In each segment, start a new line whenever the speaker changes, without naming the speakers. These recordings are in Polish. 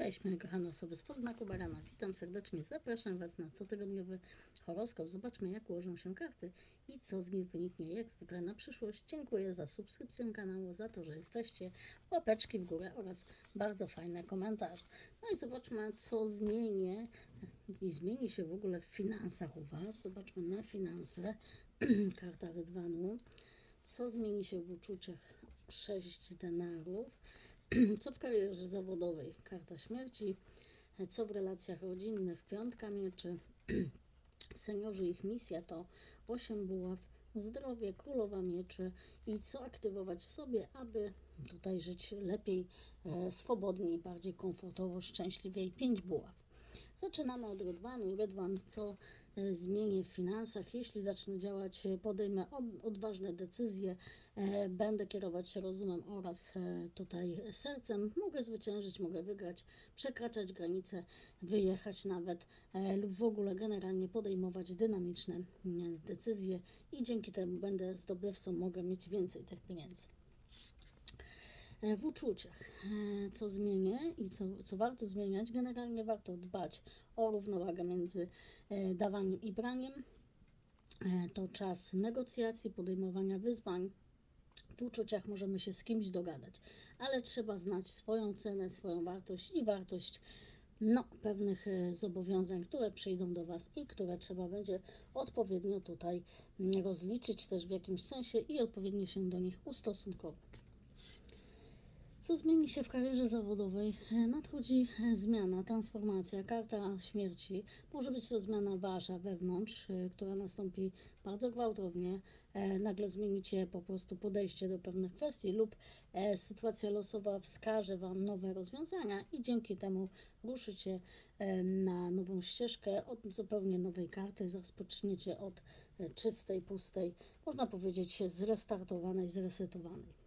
Cześć moje kochane osoby z podznaku Barana. Witam serdecznie. Zapraszam Was na cotygodniowy horoskop. Zobaczmy jak ułożą się karty i co z nich wyniknie jak zwykle na przyszłość. Dziękuję za subskrypcję kanału, za to, że jesteście. Łapeczki w górę oraz bardzo fajne komentarze. No i zobaczmy co zmieni i zmieni się w ogóle w finansach u Was. Zobaczmy na finanse. Karta Rydwanu. Co zmieni się w uczuciach 6 denarów? Co w karierze zawodowej? Karta śmierci. Co w relacjach rodzinnych? Piątka mieczy. Seniorzy, ich misja to 8 buław, zdrowie, królowa mieczy i co aktywować w sobie, aby tutaj żyć lepiej, e, swobodniej, bardziej komfortowo, szczęśliwiej. 5 buław. Zaczynamy od Rydwanu. Rydwan, co zmienię w finansach. Jeśli zacznę działać, e, podejmę od, odważne decyzje, e, będę kierować się rozumem oraz e, tutaj sercem. Mogę zwyciężyć, mogę wygrać, przekraczać granice, wyjechać nawet e, lub w ogóle generalnie podejmować dynamiczne mm, decyzje i dzięki temu będę zdobywcą, mogę mieć więcej tych pieniędzy. E, w uczuciach. E, Co zmienię i co, co warto zmieniać? Generalnie warto dbać o równowagę między e, dawaniem i braniem. To czas negocjacji, podejmowania wyzwań. W uczuciach możemy się z kimś dogadać, ale trzeba znać swoją cenę, swoją wartość i wartość no, pewnych zobowiązań, które przyjdą do Was i które trzeba będzie odpowiednio tutaj mm, rozliczyć też w jakimś sensie i odpowiednio się do nich ustosunkować. Co zmieni się w karierze zawodowej? E, Nadchodzi e, zmiana, transformacja, karta śmierci. Może być to zmiana wasza wewnątrz, e, która nastąpi bardzo gwałtownie. Nagle zmienicie po prostu podejście do pewnych kwestii lub sytuacja losowa wskaże wam nowe rozwiązania i dzięki temu ruszycie na nową ścieżkę od zupełnie nowej karty. Rozpoczniecie od czystej, pustej, można powiedzieć zrestartowanej, zresetowanej.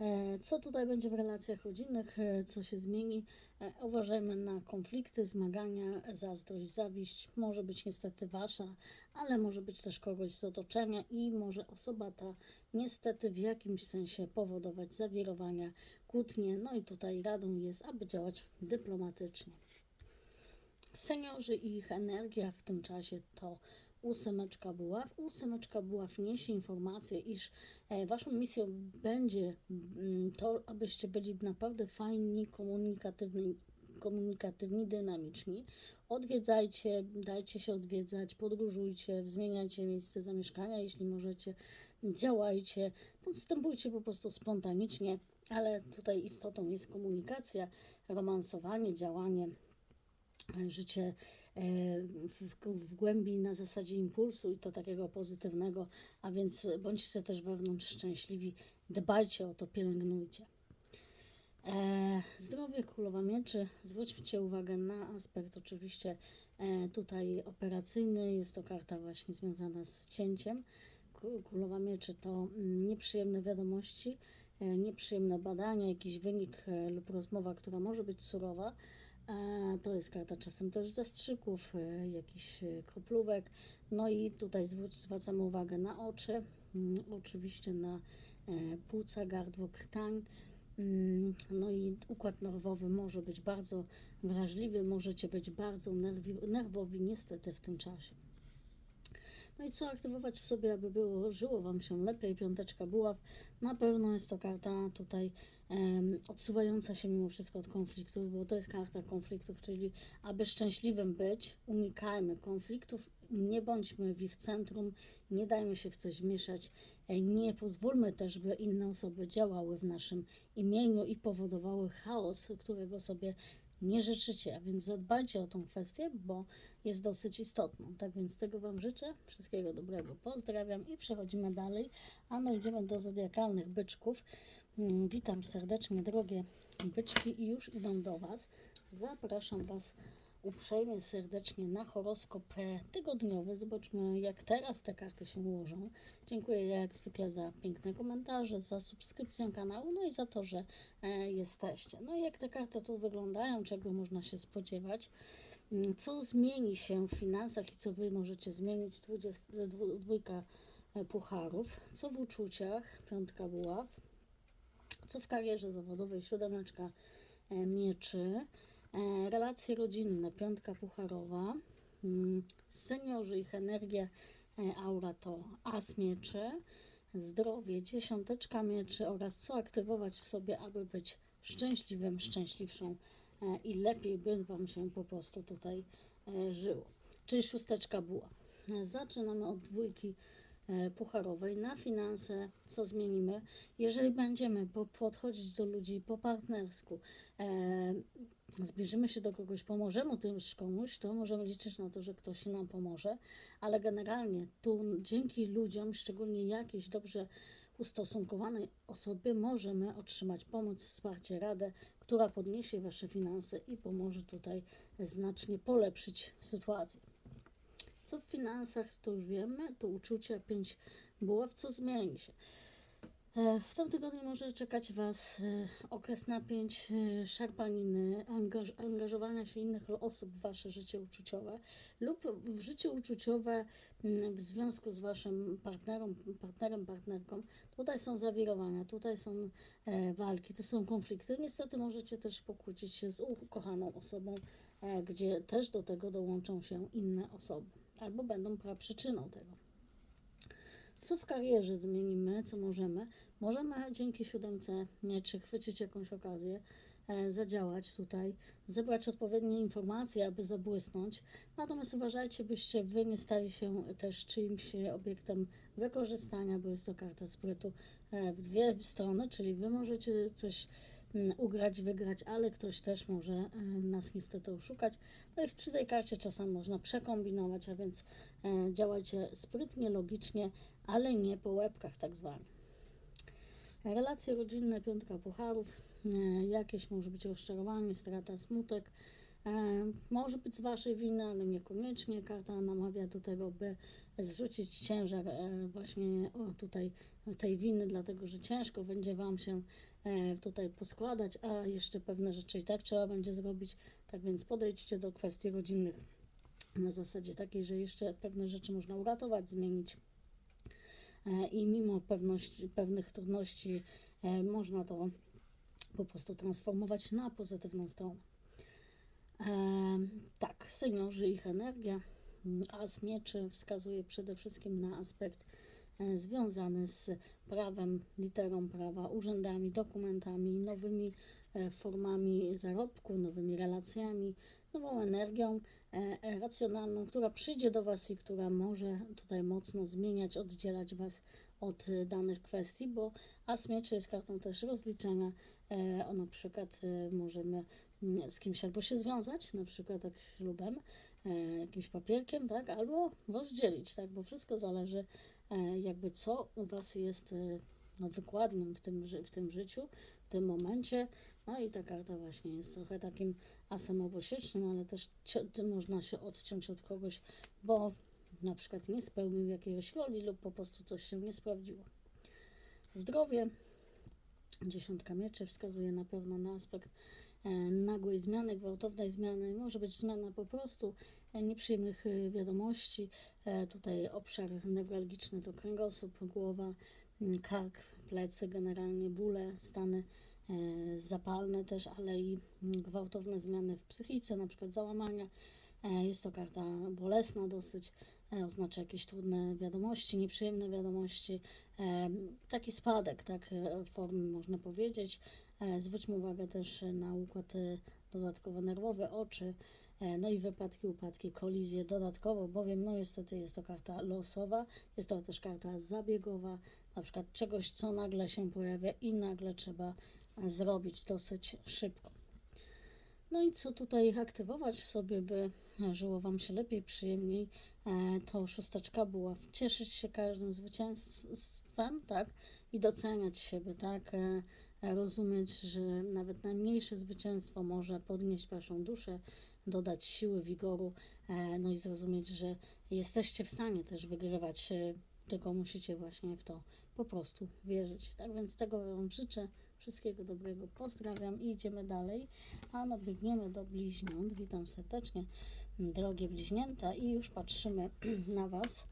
E, Co tutaj będzie w relacjach rodzinnych, e, co się zmieni? E, Uważajmy na konflikty, zmagania, zazdrość, zawiść. Może być niestety wasza, ale może być też kogoś z otoczenia i może osoba ta niestety w jakimś sensie powodować zawirowania, kłótnie. No i tutaj radą jest, aby działać dyplomatycznie. Seniorzy i ich energia w tym czasie to ósemeczka buław. Ósemeczka buław niesie informację, iż e, waszą misją będzie mm, to, abyście byli naprawdę fajni, komunikatywni, komunikatywni, dynamiczni. Odwiedzajcie, dajcie się odwiedzać, podróżujcie, zmieniajcie miejsce zamieszkania, jeśli możecie, działajcie, postępujcie po prostu spontanicznie, ale tutaj istotą jest komunikacja, romansowanie, działanie życie e, w, w głębi na zasadzie impulsu i to takiego pozytywnego, a więc bądźcie też wewnątrz szczęśliwi, dbajcie o to, pielęgnujcie. E, zdrowie Królowa Mieczy, zwróćcie uwagę na aspekt oczywiście e, tutaj operacyjny, jest to karta właśnie związana z cięciem. Kró- Królowa Mieczy to mm, nieprzyjemne wiadomości, e, nieprzyjemne badania, jakiś wynik e, lub rozmowa, która może być surowa, E, To jest karta czasem też zastrzyków, e, jakichś e, kroplówek. No i tutaj zwracamy uwagę na oczy, mm, oczywiście na e, płuca, gardło, krtań. Mm, No i układ nerwowy może być bardzo wrażliwy, możecie być bardzo nerwi- nerwowi niestety w tym czasie. No i co aktywować w sobie, aby było, żyło Wam się lepiej? Piąteczka buław. Na pewno jest to karta tutaj em, odsuwająca się mimo wszystko od konfliktów, bo to jest karta konfliktów, czyli aby szczęśliwym być, unikajmy konfliktów, nie bądźmy w ich centrum, nie dajmy się w coś mieszać, e, nie pozwólmy też, by inne osoby działały w naszym imieniu i powodowały chaos, którego sobie nie życzycie, a więc zadbajcie o tą kwestię, bo jest dosyć istotną. Tak więc tego Wam życzę. Wszystkiego dobrego. Pozdrawiam i przechodzimy dalej. A no idziemy do zodiakalnych byczków. Mm, Witam serdecznie, drogie byczki i już idą do Was. Zapraszam Was uprzejmie, serdecznie na horoskop e, tygodniowy. Zobaczmy, jak teraz te karty się ułożą. Dziękuję jak zwykle za piękne komentarze, za subskrypcję kanału, no i za to, że e, jesteście. No i jak te karty tu wyglądają, czego można się spodziewać. Mm, Co zmieni się w finansach i co Wy możecie zmienić? 22 dwójka e, pucharów. Co w uczuciach? Piątka buław. Co w karierze zawodowej? Siódemeczka mieczy, relacje rodzinne, piątka pucharowa, mm, seniorzy, ich energia, e, aura to as mieczy, zdrowie, dziesiąteczka mieczy oraz co aktywować w sobie, aby być szczęśliwym, szczęśliwszą e, i lepiej by Wam się po prostu tutaj e, żyło. Czyli szósteczka buła. E, Zaczynamy od dwójki e, pucharowej na finanse, co zmienimy. Jeżeli będziemy po- podchodzić do ludzi po partnersku, e, zbliżymy się do kogoś, pomożemy też komuś, to możemy liczyć na to, że ktoś nam pomoże, ale generalnie tu dzięki ludziom, szczególnie jakiejś dobrze ustosunkowanej osobie, możemy otrzymać pomoc, wsparcie, radę, która podniesie Wasze finanse i pomoże tutaj znacznie polepszyć sytuację. Co w finansach, to już wiemy, to uczucia, pięć buław, co zmieni się. E, W tym tygodniu może czekać Was e, okres napięć, e, szarpaniny, angaż, angażowania się innych osób w Wasze życie uczuciowe lub w życie uczuciowe mm, w związku z Waszym partnerem, partnerem, partnerką. Tutaj są zawirowania, tutaj są walki, to są konflikty. Niestety możecie też pokłócić się z ukochaną osobą, gdzie też do tego dołączą się inne osoby albo będą przyczyną tego. Co w karierze zmienimy, co możemy? Możemy dzięki siódemce mieczy chwycić jakąś okazję, e, zadziałać tutaj, zebrać odpowiednie informacje, aby zabłysnąć. Natomiast uważajcie, byście wy nie stali się też czyimś obiektem wykorzystania, bo jest to karta sprytu e, w dwie strony, czyli wy możecie coś ugrać, wygrać, ale ktoś też może e, nas niestety oszukać. No i przy tej karcie czasem można przekombinować, a więc e, działajcie sprytnie, logicznie, ale nie po łebkach tak zwanych. Relacje rodzinne, piątka pucharów, e, jakieś może być rozczarowanie, strata, smutek. Może być z Waszej winy, ale niekoniecznie. Karta namawia do tego, by zrzucić ciężar właśnie o, tutaj tej winy, dlatego że ciężko będzie Wam się e, tutaj poskładać, a jeszcze pewne rzeczy i tak trzeba będzie zrobić. Tak więc podejdźcie do kwestii rodzinnych na zasadzie takiej, że jeszcze pewne rzeczy można uratować, zmienić e, i mimo pewności, pewnych trudności e, można to po prostu transformować na pozytywną stronę. Tak, seniorzy, ich energia, mm, as mieczy wskazuje przede wszystkim na aspekt e, związany z prawem, literą prawa, urzędami, dokumentami, nowymi e, formami zarobku, nowymi relacjami, nową energią e, racjonalną, która przyjdzie do Was i która może tutaj mocno zmieniać, oddzielać Was od danych kwestii, bo as mieczy jest kartą też rozliczenia. O na przykład możemy mm, z kimś albo się związać, na przykład jak ślubem, jakimś papierkiem, tak, albo rozdzielić, tak, bo wszystko zależy jakby co u Was jest e, no, wykładnią w tym, w tym życiu, w tym momencie. No i ta karta właśnie jest trochę takim asem obosiecznym, ale też można się odciąć od kogoś, bo na przykład nie spełnił jakiejś roli lub po prostu coś się nie sprawdziło. Zdrowie. Dziesiątka mieczy wskazuje na pewno na aspekt e, nagłej zmiany, gwałtownej zmiany. Może być zmiana po prostu e, nieprzyjemnych e, wiadomości. E, tutaj obszar newralgiczny to kręgosłup, głowa, kark, plecy, generalnie bóle, stany e, zapalne też, ale i gwałtowne zmiany w psychice, na przykład załamania. E, Jest to karta bolesna dosyć, e, oznacza jakieś trudne wiadomości, nieprzyjemne wiadomości, e, taki spadek, tak, e, formy można powiedzieć. E, Zwróćmy uwagę też na układ e, dodatkowo nerwowy, oczy, e, no i wypadki, upadki, kolizje dodatkowo, bowiem no niestety jest to karta losowa, jest to też karta zabiegowa, na przykład czegoś, co nagle się pojawia i nagle trzeba e, zrobić dosyć szybko. No i co tutaj aktywować w sobie, by e, żyło Wam się lepiej, przyjemniej, e, to szósteczka była cieszyć się każdym zwycięstwem, tak, i doceniać siebie, tak, e, e, rozumieć, że nawet najmniejsze zwycięstwo może podnieść Waszą duszę, dodać siły, wigoru, e, no i zrozumieć, że jesteście w stanie też wygrywać, e, tylko musicie właśnie w to po prostu wierzyć. Tak więc tego Wam życzę. Wszystkiego dobrego, pozdrawiam i idziemy dalej. A no biegniemy do bliźniąt. Witam serdecznie, drogie bliźnięta i już patrzymy na Was.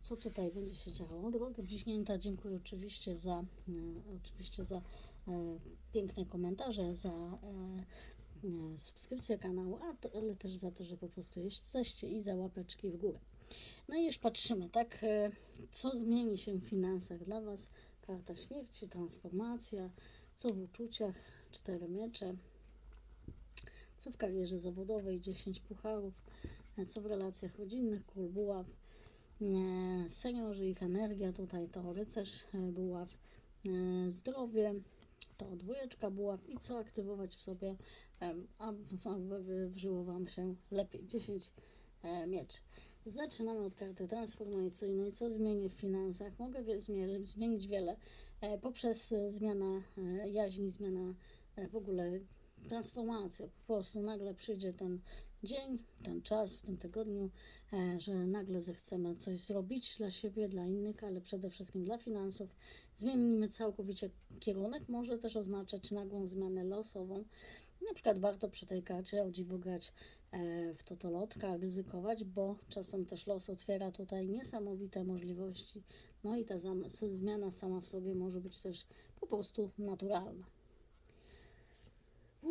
Co tutaj będzie się działo? Drogie bliźnięta, dziękuję oczywiście za, e, oczywiście za e, piękne komentarze, za e, e, subskrypcję kanału, ale też za to, że po prostu jesteście i za łapeczki w górę. No i już patrzymy, tak, e, co zmieni się w finansach dla Was. Karta śmierci, transformacja, co w uczuciach, cztery miecze, co w karierze zawodowej, 10 pucharów, e, co w relacjach rodzinnych, król buław, e, seniorzy, ich energia, tutaj to rycerz e, buław, zdrowie, to dwójeczka buław i co aktywować w sobie, aby, aby żyło Wam się lepiej. 10 e, mieczy. Zaczynamy od karty transformacyjnej. Co zmienię w finansach? Mogę zmienić wiele poprzez zmiana jaźni, zmiana w ogóle transformacja. Po prostu nagle przyjdzie ten dzień, ten czas w tym tygodniu, e, że nagle zechcemy coś zrobić dla siebie, dla innych, ale przede wszystkim dla finansów. Zmienimy całkowicie kierunek. Może też oznaczać nagłą zmianę losową. Na przykład warto przy tej karcie o e, w totolotka, ryzykować, bo czasem też los otwiera tutaj niesamowite możliwości. No i ta zmiana sama w sobie może być też po prostu naturalna.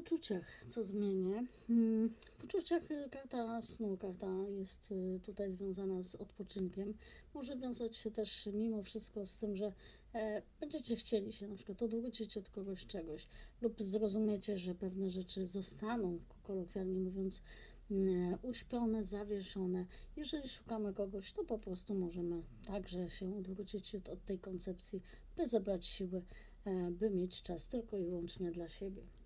Uczuciach co zmienię? Hmm, W uczuciach y, karta snu, karta jest y, tutaj związana z odpoczynkiem. Może wiązać się też mimo wszystko z tym, że e, będziecie chcieli się na przykład odwrócić od kogoś czegoś lub zrozumiecie, że pewne rzeczy zostaną, kolokwialnie mówiąc, mm, uśpione, zawieszone. Jeżeli szukamy kogoś, to po prostu możemy także się odwrócić od, od tej koncepcji, by zebrać siły, e, by mieć czas tylko i wyłącznie dla siebie.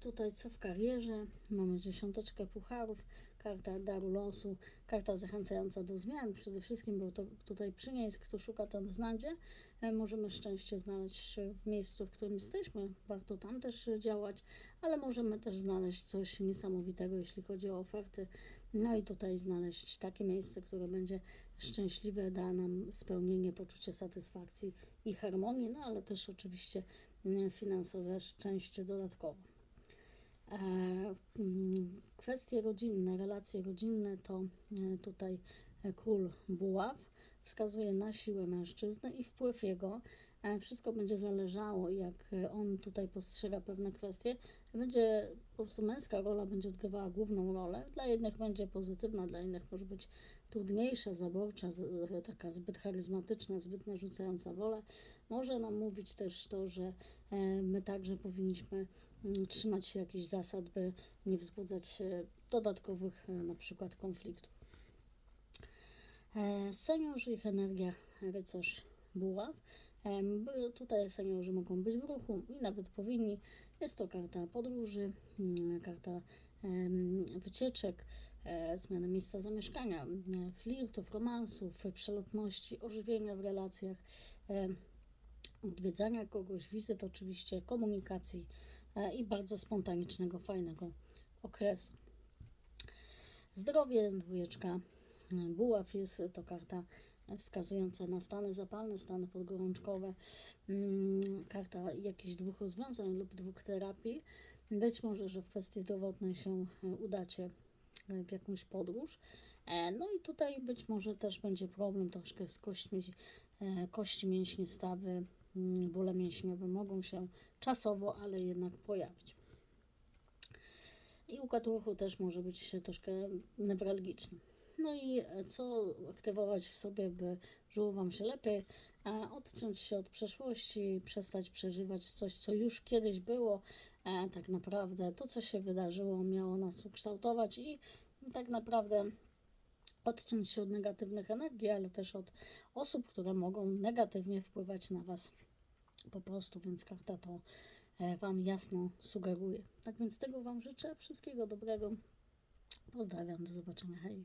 Tutaj co w karierze? Mamy dziesiąteczkę pucharów, karta daru losu, karta zachęcająca do zmian. Przede wszystkim, bo to tutaj przynieść, kto szuka, ten znajdzie. E, możemy szczęście znaleźć w miejscu, w którym jesteśmy. Warto tam też działać, ale możemy też znaleźć coś niesamowitego, jeśli chodzi o oferty. No i tutaj znaleźć takie miejsce, które będzie szczęśliwe, da nam spełnienie, poczucie satysfakcji i harmonii, no ale też oczywiście finansowe szczęście dodatkowo. E, mm, Kwestie rodzinne, relacje rodzinne to e, tutaj e, król buław wskazuje na siłę mężczyzny i wpływ jego. Wszystko będzie zależało, jak on tutaj postrzega pewne kwestie. Będzie po prostu męska rola będzie odgrywała główną rolę. Dla jednych będzie pozytywna, dla innych może być trudniejsza, zaborcza, taka zbyt charyzmatyczna, zbyt narzucająca wolę. Może nam mówić też to, że e, my także powinniśmy mm, trzymać się jakichś zasad, by nie wzbudzać e, dodatkowych e, na przykład konfliktów. Seniorzy, ich energia, rycerz, buław. Tutaj seniorzy mogą być w ruchu i nawet powinni. Jest to karta podróży, mm, karta wycieczek, zmiany miejsca zamieszkania, flirtów, romansów, przelotności, ożywienia w relacjach, odwiedzania kogoś, wizyt oczywiście, komunikacji e, i bardzo spontanicznego, fajnego okresu. Zdrowie, dwójeczka e, buław jest to karta e, wskazująca na stany zapalne, stany podgorączkowe, mm, karta jakichś dwóch rozwiązań lub dwóch terapii. Być może, że w kwestii zdrowotnej się udacie w jakąś podróż. No i tutaj być może też będzie problem troszkę z kośćmi, kości mięśnie, stawy, mm, bóle mięśniowe mogą się czasowo, ale jednak pojawić. I układ ruchu też może być troszkę newralgiczny. No i e, co aktywować w sobie, by żyło Wam się lepiej? E, Odciąć się od przeszłości, przestać przeżywać coś, co już kiedyś było. E, Tak naprawdę to, co się wydarzyło, miało nas ukształtować i tak naprawdę odciąć się od negatywnych energii, ale też od osób, które mogą negatywnie wpływać na Was po prostu, więc karta to e, Wam jasno sugeruje. Tak więc tego Wam życzę. Wszystkiego dobrego. Pozdrawiam. Do zobaczenia. Hej.